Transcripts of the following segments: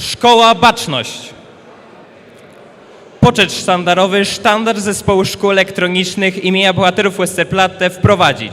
Szkoła Baczność. Poczet sztandarowy sztandar Zespołu Szkół Elektronicznych imienia Bohaterów Westerplatte wprowadzić.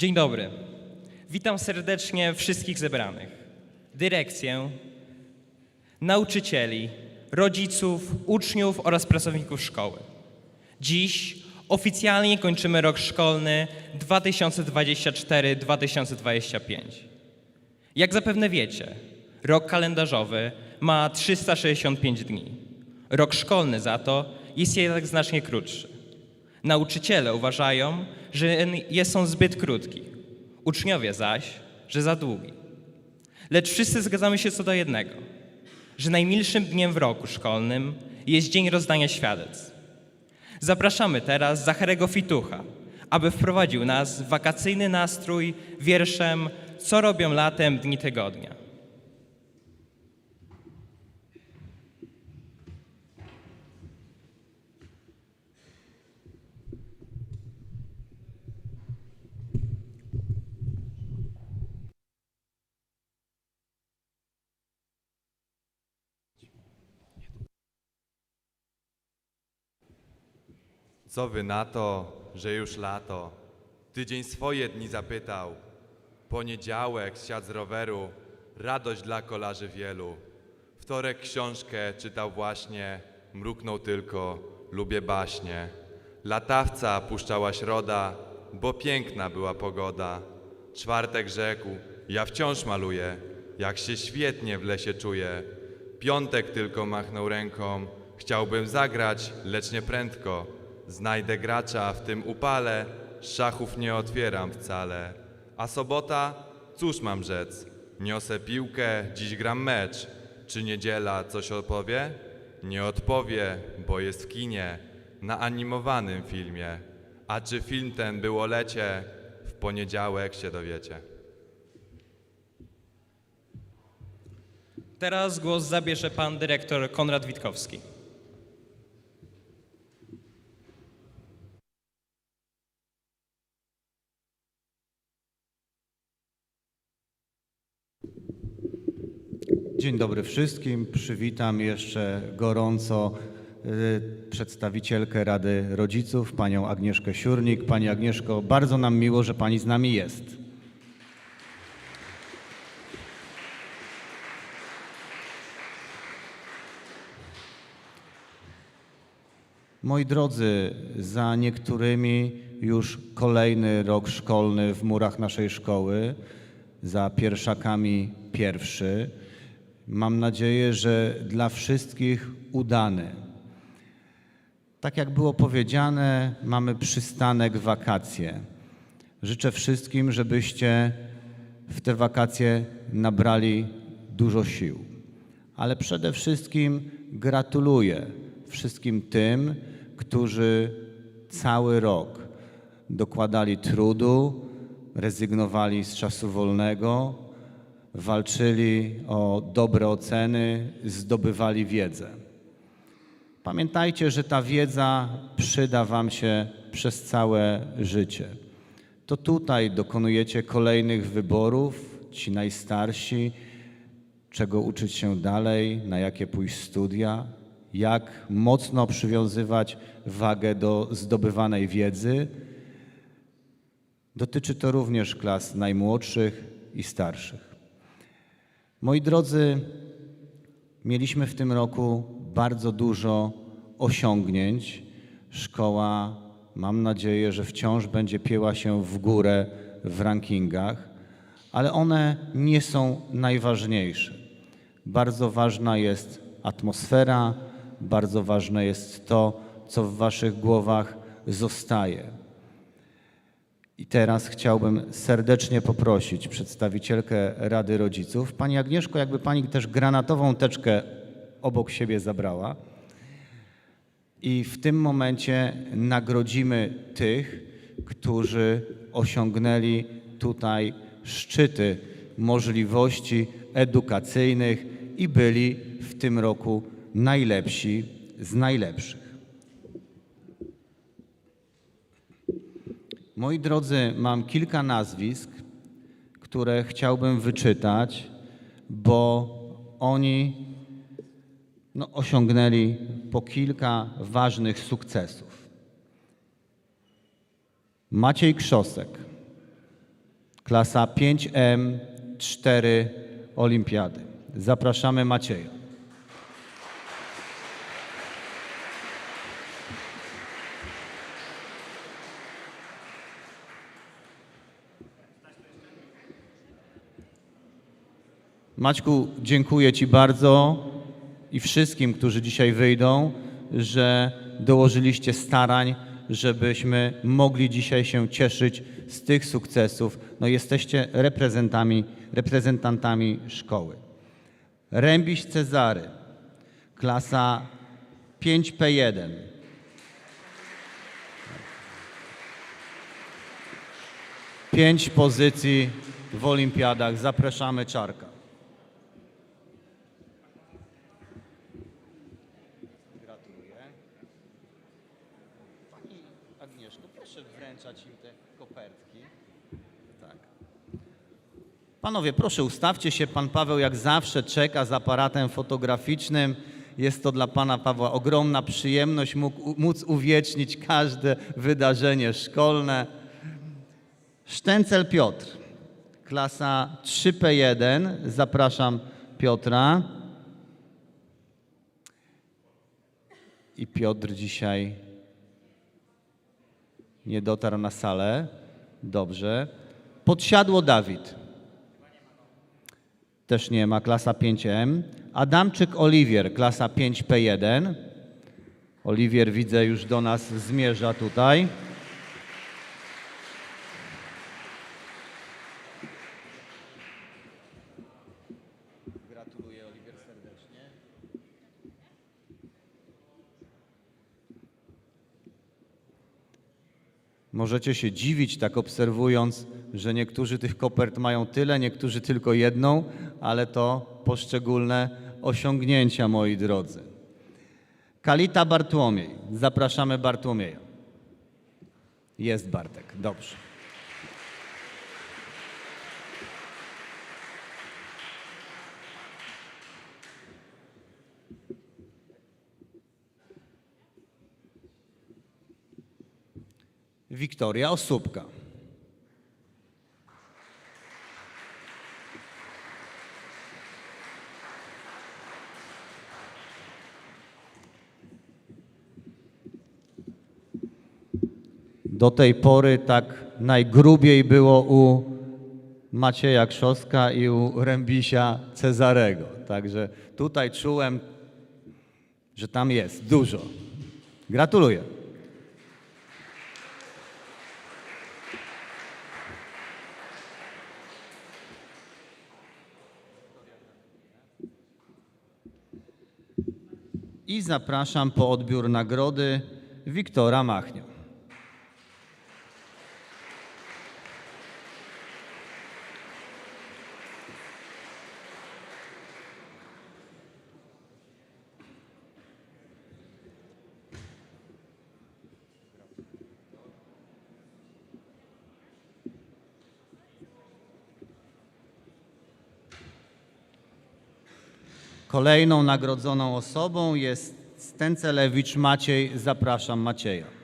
Dzień dobry. Witam serdecznie wszystkich zebranych. Dyrekcję, nauczycieli, rodziców, uczniów oraz pracowników szkoły. Dziś oficjalnie kończymy rok szkolny 2024-2025. Jak zapewne wiecie, rok kalendarzowy ma 365 dni. Rok szkolny za to jest jednak znacznie krótszy. Nauczyciele uważają, że jest on zbyt krótki, uczniowie zaś, że za długi. Lecz wszyscy zgadzamy się co do jednego, że najmilszym dniem w roku szkolnym jest dzień rozdania świadectw. Zapraszamy teraz Zacharego Fitucha, aby wprowadził nas w wakacyjny nastrój wierszem Co robią latem dni tygodnia. Co wy na to, że już lato? Tydzień swoje dni zapytał. Poniedziałek, siadł z roweru, radość dla kolarzy wielu. Wtorek książkę czytał właśnie, mruknął tylko, lubię baśnie. Latawca puszczała środa, bo piękna była pogoda. Czwartek rzekł, ja wciąż maluję, jak się świetnie w lesie czuję. Piątek tylko machnął ręką, chciałbym zagrać, lecz nie prędko. Znajdę gracza w tym upale, szachów nie otwieram wcale. A sobota, cóż mam rzec? Niosę piłkę, dziś gram mecz. Czy niedziela coś odpowie? Nie odpowie, bo jest w kinie, na animowanym filmie. A czy film ten było lecie? W poniedziałek się dowiecie. Teraz głos zabierze pan dyrektor Konrad Witkowski. Dzień dobry wszystkim. Przywitam jeszcze gorąco y, przedstawicielkę Rady Rodziców, panią Agnieszkę Siurnik. Pani Agnieszko, bardzo nam miło, że pani z nami jest. Moi drodzy, za niektórymi już kolejny rok szkolny w murach naszej szkoły, za pierwszakami pierwszy. Mam nadzieję, że dla wszystkich udany. Tak jak było powiedziane, mamy przystanek wakacje. Życzę wszystkim, żebyście w te wakacje nabrali dużo sił. Ale przede wszystkim gratuluję wszystkim tym, którzy cały rok dokładali trudu, rezygnowali z czasu wolnego, walczyli o dobre oceny, zdobywali wiedzę. Pamiętajcie, że ta wiedza przyda Wam się przez całe życie. To tutaj dokonujecie kolejnych wyborów, ci najstarsi, czego uczyć się dalej, na jakie pójść studia, jak mocno przywiązywać wagę do zdobywanej wiedzy. Dotyczy to również klas najmłodszych i starszych. Moi drodzy, mieliśmy w tym roku bardzo dużo osiągnięć. Szkoła, mam nadzieję, że wciąż będzie pieła się w górę w rankingach, ale one nie są najważniejsze. Bardzo ważna jest atmosfera, bardzo ważne jest to, co w Waszych głowach zostaje. I teraz chciałbym serdecznie poprosić przedstawicielkę Rady Rodziców, Pani Agnieszko, jakby Pani też granatową teczkę obok siebie zabrała. I w tym momencie nagrodzimy tych, którzy osiągnęli tutaj szczyty możliwości edukacyjnych i byli w tym roku najlepsi z najlepszych. Moi drodzy, mam kilka nazwisk, które chciałbym wyczytać, bo oni no, osiągnęli po kilka ważnych sukcesów. Maciej Krzosek, klasa 5M, 4 Olimpiady. Zapraszamy Macieja. Maćku, dziękuję Ci bardzo i wszystkim, którzy dzisiaj wyjdą, że dołożyliście starań, żebyśmy mogli dzisiaj się cieszyć z tych sukcesów. No jesteście reprezentantami, reprezentantami szkoły. Rębiś Cezary, klasa 5P1. Pięć pozycji w olimpiadach. Zapraszamy Czarka. Gratuluję. Pani Agnieszko, proszę wręczać im te kopertki. Tak. Panowie, proszę ustawcie się. Pan Paweł jak zawsze czeka z aparatem fotograficznym. Jest to dla pana Pawła ogromna przyjemność mógł, móc uwiecznić każde wydarzenie szkolne. Sztencel Piotr, klasa 3P1. Zapraszam Piotra. I Piotr dzisiaj nie dotarł na salę. Dobrze. Podsiadło Dawid. Też nie ma, klasa 5M. Adamczyk Oliwier, klasa 5P1. Oliwier widzę już do nas zmierza tutaj. Możecie się dziwić, tak obserwując, że niektórzy tych kopert mają tyle, niektórzy tylko jedną, ale to poszczególne osiągnięcia, moi drodzy. Kalita Bartłomiej. Zapraszamy Bartłomieja. Jest Bartek, dobrze. Wiktoria Osóbka. Do tej pory tak najgrubiej było u Macieja Krzoska i u Rębisia Cezarego. Także tutaj czułem, że tam jest dużo. Gratuluję. I zapraszam po odbiór nagrody Wiktora Machnia. Kolejną nagrodzoną osobą jest Stęcelewicz Maciej. Zapraszam Macieja.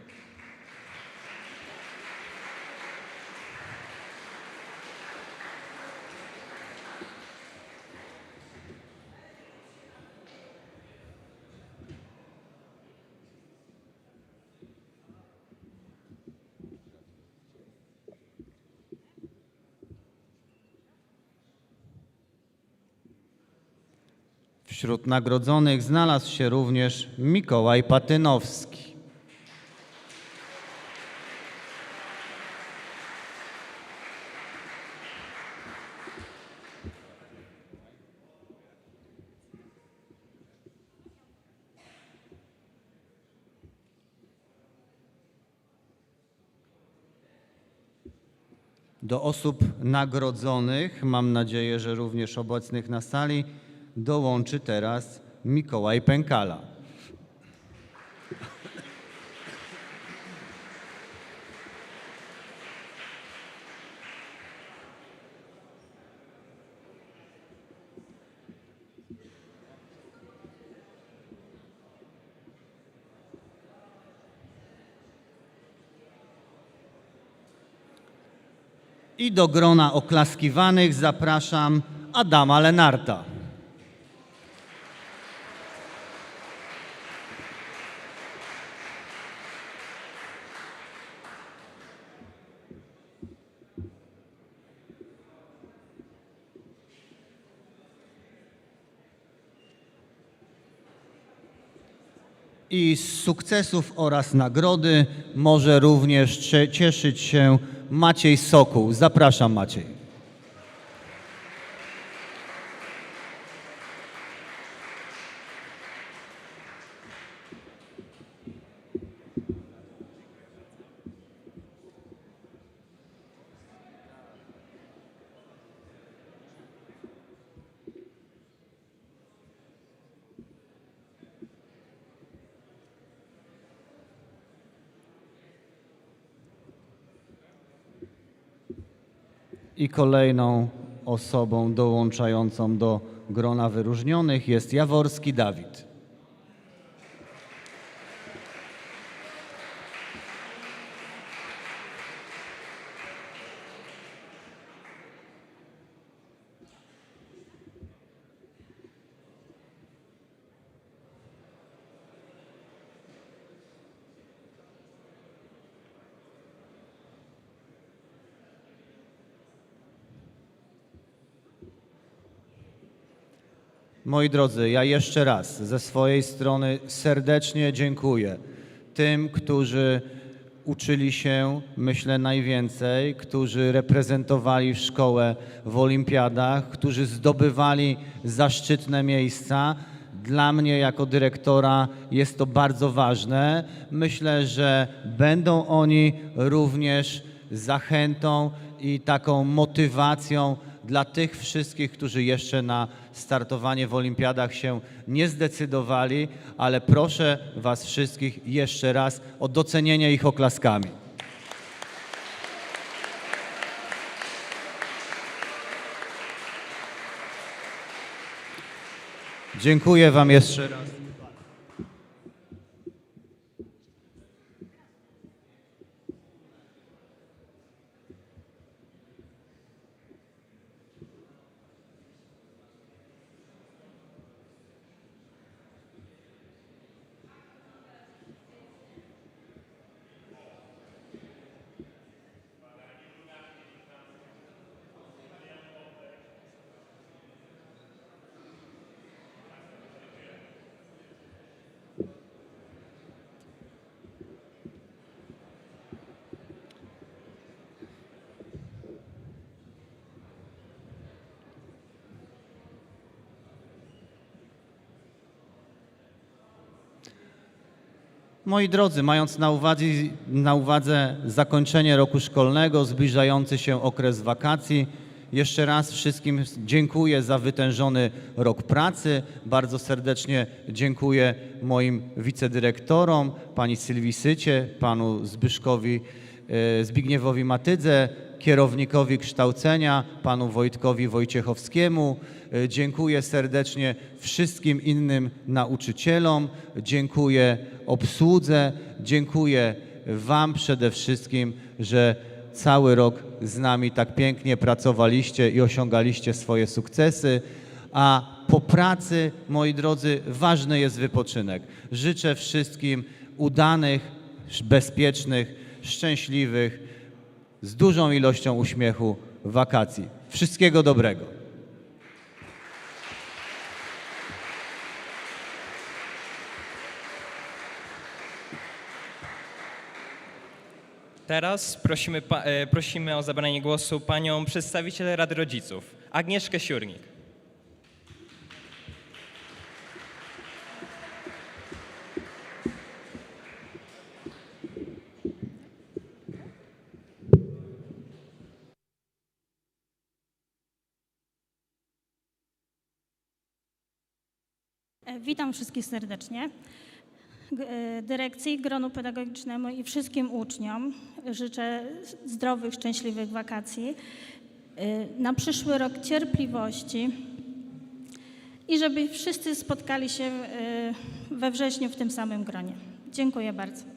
Wśród nagrodzonych znalazł się również Mikołaj Patynowski. Do osób nagrodzonych, mam nadzieję, że również obecnych na sali, dołączy teraz Mikołaj Pękala. I do grona oklaskiwanych zapraszam Adama Lenarta. I z sukcesów oraz nagrody może również cie- cieszyć się Maciej Sokół. Zapraszam Maciej. I kolejną osobą dołączającą do grona wyróżnionych jest Jaworski Dawid. Moi drodzy, ja jeszcze raz ze swojej strony serdecznie dziękuję tym, którzy uczyli się, myślę, najwięcej, którzy reprezentowali szkołę w olimpiadach, którzy zdobywali zaszczytne miejsca. Dla mnie jako dyrektora jest to bardzo ważne. Myślę, że będą oni również zachętą i taką motywacją dla tych wszystkich, którzy jeszcze na startowanie w olimpiadach się nie zdecydowali, ale proszę Was wszystkich jeszcze raz o docenienie ich oklaskami. Dziękuję Wam jeszcze raz. Moi drodzy, mając na uwadze, na uwadze zakończenie roku szkolnego, zbliżający się okres wakacji, jeszcze raz wszystkim dziękuję za wytężony rok pracy. Bardzo serdecznie dziękuję moim wicedyrektorom, pani Sylwii Sycie, panu Zbyszkowi e, Zbigniewowi Matydze, kierownikowi kształcenia, panu Wojtkowi Wojciechowskiemu. E, Dziękuję serdecznie wszystkim innym nauczycielom, dziękuję obsłudze, dziękuję Wam przede wszystkim, że cały rok z nami tak pięknie pracowaliście i osiągaliście swoje sukcesy. A po pracy, moi drodzy, ważny jest wypoczynek. Życzę wszystkim udanych, bezpiecznych, szczęśliwych, z dużą ilością uśmiechu wakacji. Wszystkiego dobrego. Teraz prosimy, e, prosimy o zabranie głosu panią przedstawiciel Rady Rodziców, Agnieszkę Siurnik. Witam wszystkich serdecznie. E, Dyrekcji, gronu pedagogicznemu i wszystkim uczniom życzę zdrowych, szczęśliwych wakacji. E, Na przyszły rok cierpliwości i żeby wszyscy spotkali się e, we wrześniu w tym samym gronie. Dziękuję bardzo.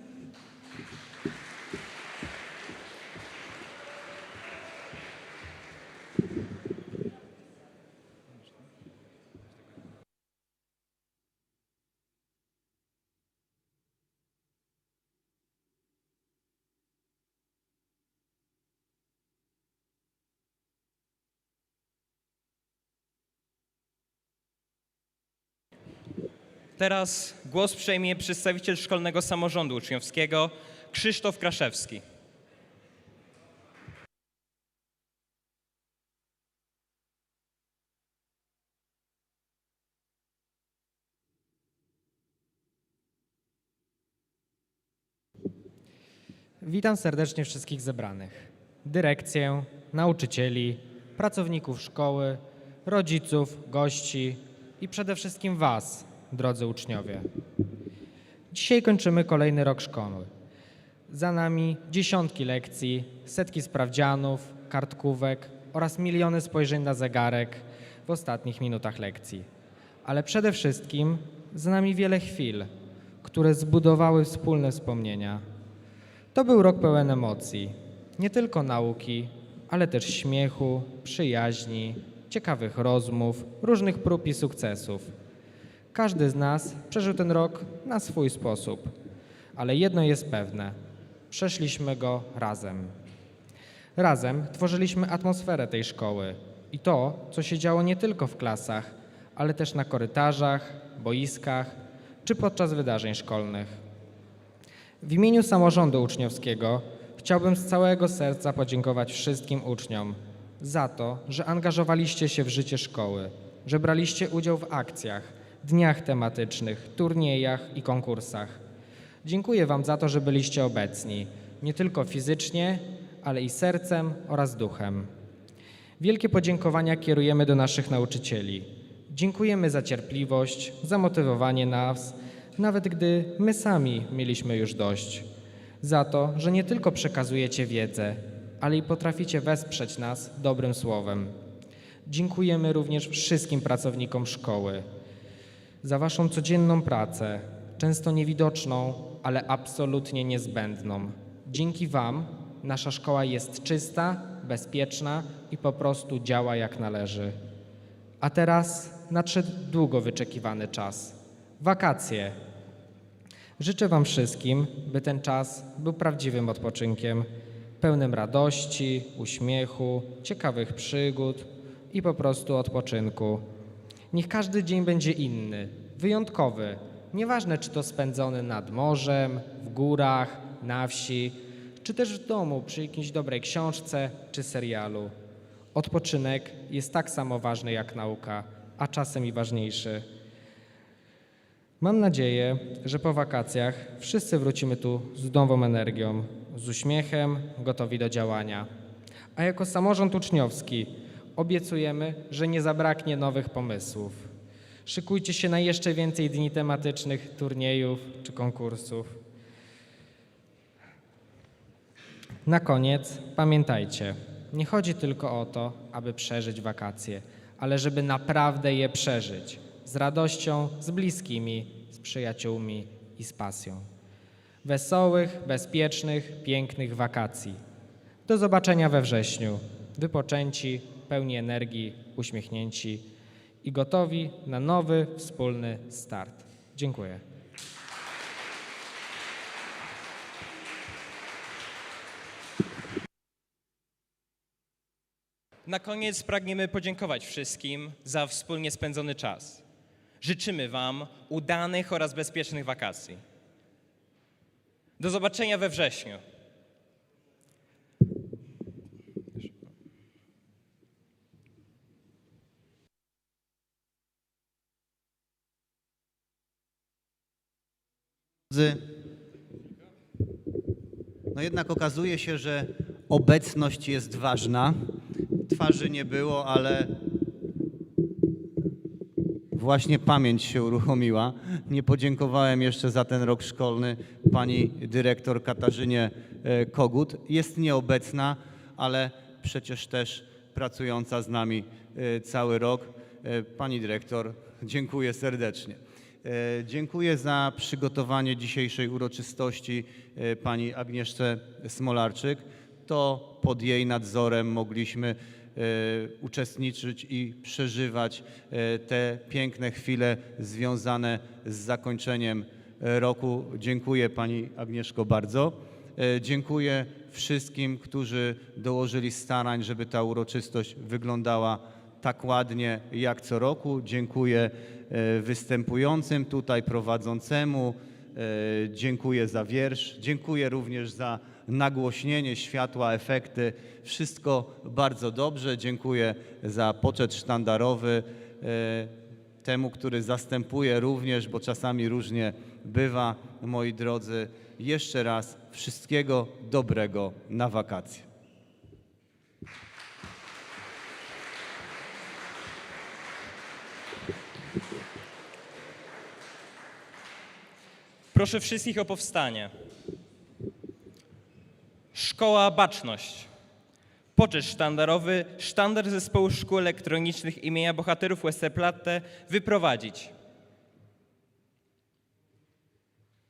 Teraz głos przejmie przedstawiciel Szkolnego Samorządu Uczniowskiego, Krzysztof Kraszewski. Witam serdecznie wszystkich zebranych. Dyrekcję, nauczycieli, pracowników szkoły, rodziców, gości i przede wszystkim Was, drodzy uczniowie. Dzisiaj kończymy kolejny rok szkoły. Za nami dziesiątki lekcji, setki sprawdzianów, kartkówek oraz miliony spojrzeń na zegarek w ostatnich minutach lekcji. Ale przede wszystkim za nami wiele chwil, które zbudowały wspólne wspomnienia. To był rok pełen emocji, nie tylko nauki, ale też śmiechu, przyjaźni, ciekawych rozmów, różnych prób i sukcesów. Każdy z nas przeżył ten rok na swój sposób, ale jedno jest pewne: przeszliśmy go razem. Razem tworzyliśmy atmosferę tej szkoły i to, co się działo nie tylko w klasach, ale też na korytarzach, boiskach czy podczas wydarzeń szkolnych. W imieniu samorządu uczniowskiego chciałbym z całego serca podziękować wszystkim uczniom za to, że angażowaliście się w życie szkoły, że braliście udział w akcjach, dniach tematycznych, turniejach i konkursach. Dziękuję Wam za to, że byliście obecni, nie tylko fizycznie, ale i sercem oraz duchem. Wielkie podziękowania kierujemy do naszych nauczycieli. Dziękujemy za cierpliwość, za motywowanie nas, nawet gdy my sami mieliśmy już dość. Za to, że nie tylko przekazujecie wiedzę, ale i potraficie wesprzeć nas dobrym słowem. Dziękujemy również wszystkim pracownikom szkoły za Waszą codzienną pracę, często niewidoczną, ale absolutnie niezbędną. Dzięki Wam nasza szkoła jest czysta, bezpieczna i po prostu działa jak należy. A teraz nadszedł długo wyczekiwany czas wakacje. Życzę Wam wszystkim, by ten czas był prawdziwym odpoczynkiem, pełnym radości, uśmiechu, ciekawych przygód i po prostu odpoczynku. Niech każdy dzień będzie inny, wyjątkowy. Nieważne, czy to spędzony nad morzem, w górach, na wsi, czy też w domu przy jakiejś dobrej książce czy serialu. Odpoczynek jest tak samo ważny jak nauka, a czasem i ważniejszy. Mam nadzieję, że po wakacjach wszyscy wrócimy tu z nową energią, z uśmiechem, gotowi do działania. A jako samorząd uczniowski obiecujemy, że nie zabraknie nowych pomysłów. Szykujcie się na jeszcze więcej dni tematycznych, turniejów czy konkursów. Na koniec pamiętajcie, nie chodzi tylko o to, aby przeżyć wakacje, ale żeby naprawdę je przeżyć z radością, z bliskimi, z przyjaciółmi i z pasją. Wesołych, bezpiecznych, pięknych wakacji. Do zobaczenia we wrześniu. Wypoczęci, pełni energii, uśmiechnięci i gotowi na nowy, wspólny start. Dziękuję. Na koniec pragniemy podziękować wszystkim za wspólnie spędzony czas. Życzymy Wam udanych oraz bezpiecznych wakacji. Do zobaczenia we wrześniu. No jednak okazuje się, że obecność jest ważna. Twarzy nie było, ale właśnie pamięć się uruchomiła. Nie podziękowałem jeszcze za ten rok szkolny pani dyrektor Katarzynie e, Kogut. Jest nieobecna, ale przecież też pracująca z nami e, cały rok. E, Pani dyrektor, dziękuję serdecznie. E, Dziękuję za przygotowanie dzisiejszej uroczystości e, pani Agnieszce Smolarczyk. To pod jej nadzorem mogliśmy e, uczestniczyć i przeżywać te piękne chwile związane z zakończeniem roku. Dziękuję pani Agnieszko bardzo. Dziękuję wszystkim, którzy dołożyli starań, żeby ta uroczystość wyglądała tak ładnie jak co roku. Dziękuję e, występującym tutaj, prowadzącemu. E, Dziękuję za wiersz. Dziękuję również za nagłośnienie światła, efekty. Wszystko bardzo dobrze. Dziękuję za poczet sztandarowy e, temu, który zastępuje również, bo czasami różnie bywa. Moi drodzy, jeszcze raz wszystkiego dobrego na wakacje. Proszę wszystkich o powstanie. Szkoła Baczność. Poczet sztandarowy, sztandar zespołu szkół elektronicznych imienia bohaterów Westerplatte wyprowadzić.